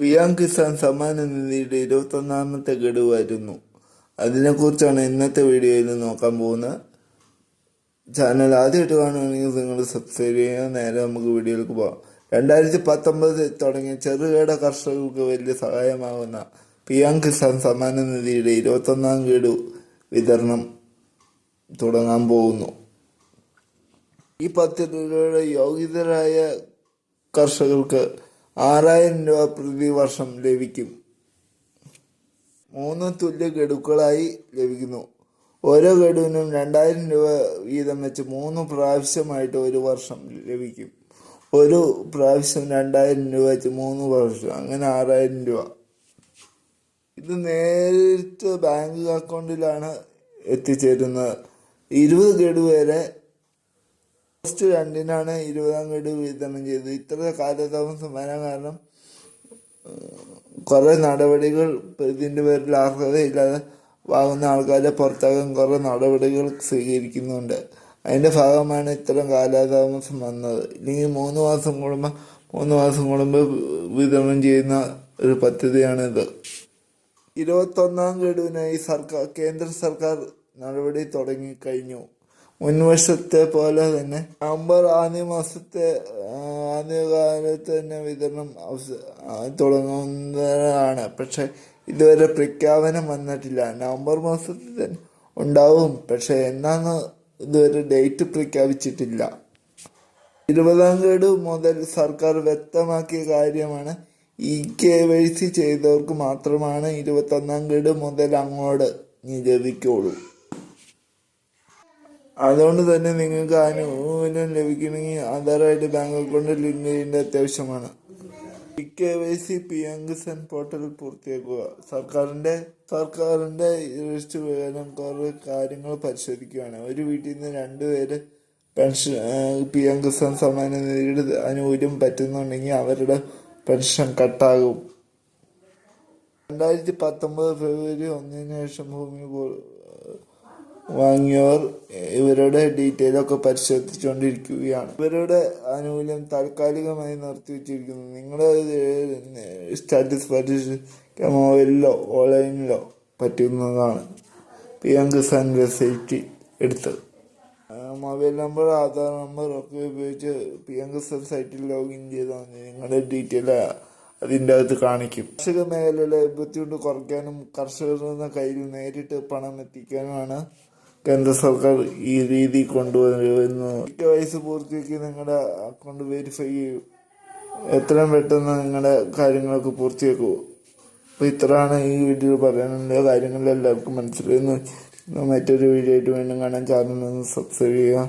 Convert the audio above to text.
P M Kisan സമ്മാന നിധിയുടെ ഇരുപത്തൊന്നാമത്തെ ഗഡു വരുന്നു. അതിനെക്കുറിച്ചാണ് ഇന്നത്തെ വീഡിയോയിൽ നോക്കാൻ പോകുന്നത് ചാനൽ. ആദ്യമായിട്ട് കാണുകയാണെങ്കിൽ നിങ്ങൾ സബ്സ്ക്രൈബ് ചെയ്യുക. നേരെ നമുക്ക് വീഡിയോയിലേക്ക് പോകാം രണ്ടായിരത്തി പത്തൊമ്പതിൽ തുടങ്ങിയ ചെറുകിട കർഷകർക്ക് വലിയ സഹായമാകുന്ന പി എം കിസാൻ സമ്മാന നിധിയുടെ ഇരുപത്തൊന്നാം ഗഡു വിതരണം തുടങ്ങാൻ പോകുന്നു. ഈ പദ്ധതിയിലൂടെ യോഗ്യതരായ കർഷകർക്ക് ആറായിരം രൂപ പ്രതിവർഷം ലഭിക്കും. മൂന്ന് തുല്യ ഗഡുക്കളായി ലഭിക്കുന്നു. ഓരോ ഗഡുവിനും രണ്ടായിരം രൂപ വീതം വെച്ച് മൂന്ന് പ്രാവശ്യമായിട്ട് ഒരു വർഷം ലഭിക്കും. ഒരു പ്രാവശ്യം രണ്ടായിരം രൂപ വെച്ച് മൂന്ന് പ്രാവശ്യം അങ്ങനെ ആറായിരം രൂപ. ഇത് നേരിട്ട് ബാങ്ക് അക്കൗണ്ടിലാണ് എത്തിച്ചേരുന്നത്. ഇരുപത് ഗഡു വരെ ഓഗസ്റ്റ് രണ്ടിനാണ് ഇരുപതാം ഗഡു വിതരണം ചെയ്തത്. ഇത്ര കാലതാമസം വരാൻ കാരണം കുറെ നടപടികൾ ഇതിന്റെ പേരിൽ അർഹതയില്ലാതെ വാങ്ങുന്ന ആൾക്കാരെ പുറത്താക്കാൻ കുറെ നടപടികൾ സ്വീകരിക്കുന്നുണ്ട്. അതിന്റെ ഭാഗമാണ് ഇത്തരം കാലതാമസം വന്നത്. ഇല്ലെങ്കിൽ മൂന്ന് മാസം കൂടുമ്പോൾ മൂന്ന് മാസം കൂടുമ്പോൾ വിതരണം ചെയ്യുന്ന ഒരു പദ്ധതിയാണിത്. ഇരുപത്തൊന്നാം ഗഡുവിനായി സർക്കാർ കേന്ദ്ര സർക്കാർ നടപടി തുടങ്ങി കഴിഞ്ഞു. മുൻവർഷത്തെ പോലെ തന്നെ നവംബർ ആദ്യ മാസത്തെ ആദ്യകാലത്ത് തന്നെ വിതരണം തുടങ്ങുന്നതാണ്. പക്ഷെ ഇതുവരെ പ്രഖ്യാപനം വന്നിട്ടില്ല. നവംബർ മാസത്തിൽ തന്നെ ഉണ്ടാവും. പക്ഷെ എന്നാന്ന് ഇതുവരെ ഡേറ്റ് പ്രഖ്യാപിച്ചിട്ടില്ല. ഇരുപതാം ഗഡു മുതൽ സർക്കാർ വ്യക്തമാക്കിയ കാര്യമാണ് ഇ കെ വൈ സി ചെയ്തവർക്ക് മാത്രമാണ് ഇരുപത്തൊന്നാം ഗഡു മുതൽ അങ്ങോട്ട് നിരവിക്കുള്ളൂ അതുകൊണ്ട് തന്നെ നിങ്ങൾക്ക് ആനുകൂല്യം ലഭിക്കണമെങ്കിൽ ആധാറായിട്ട് ബാങ്ക് അക്കൗണ്ട് ലിങ്ക് ചെയ്യേണ്ട അത്യാവശ്യമാണ്. E K Y C P M Kisan portal പൂർത്തിയാക്കുക. സർക്കാരിന്റെ സർക്കാരിന്റെ രജിസ്റ്റർ പ്രകാരം കുറേ കാര്യങ്ങൾ പരിശോധിക്കുകയാണ്. ഒരു വീട്ടിൽ നിന്ന് രണ്ട് രണ്ടുപേര് പെൻഷൻ പി എം കിസാൻ സമ്മാന നിധിയുടെ ആനുകൂല്യം പറ്റുന്നുണ്ടെങ്കിൽ അവരുടെ പെൻഷൻ കട്ടാകും. രണ്ടായിരത്തി പത്തൊമ്പത് ഫെബ്രുവരി ഒന്നിന് ശേഷം ഭൂമി വാങ്ങിയവർ ഇവരുടെ ഡീറ്റെയിൽ ഒക്കെ പരിശോധിച്ചുകൊണ്ടിരിക്കുകയാണ്. ഇവരുടെ ആനുകൂല്യം താൽക്കാലികമായി നിർത്തിവെച്ചിരിക്കുന്നു നിങ്ങളുടെ സ്റ്റാറ്റസ് പരിശോധിക്കാൻ മൊബൈലിലോ ഓൺലൈനിലോ പറ്റുന്നതാണ്. പി എം കിസാൻ വെബ്സൈറ്റ് എടുത്തത് മൊബൈൽ നമ്പർ ആധാർ നമ്പർ ഒക്കെ ഉപയോഗിച്ച് പി എം കിസാൻ സൈറ്റിൽ ലോഗിൻ ചെയ്താൽ മതി നിങ്ങളുടെ ഡീറ്റെയിൽ അതിന്റെ അകത്ത് കാണിക്കും. കാർഷിക മേഖലയിലെ ബുദ്ധിമുട്ട് കുറയ്ക്കാനും കർഷകരുടെ കയ്യിൽ നേരിട്ട് പണം എത്തിക്കാനുമാണ് കേന്ദ്ര സർക്കാർ ഈ രീതി കൊണ്ടുവരുന്നു മിക്ക വയസ്സ് പൂർത്തിയാക്കി നിങ്ങളുടെ അക്കൗണ്ട് വെരിഫൈ ചെയ്യൂ. എത്രയും പെട്ടെന്ന് നിങ്ങളുടെ കാര്യങ്ങളൊക്കെ പൂർത്തിയാക്കൂ. അപ്പോൾ ഇത്രയാണ് ഈ വീഡിയോ പറയാനുള്ള കാര്യങ്ങൾ എല്ലാവർക്കും മനസ്സിലായിരുന്നു മറ്റൊരു വീഡിയോ ആയിട്ട് വീണ്ടും കാണാൻ ചാനൽ സബ്സ്ക്രൈബ് ചെയ്യുക.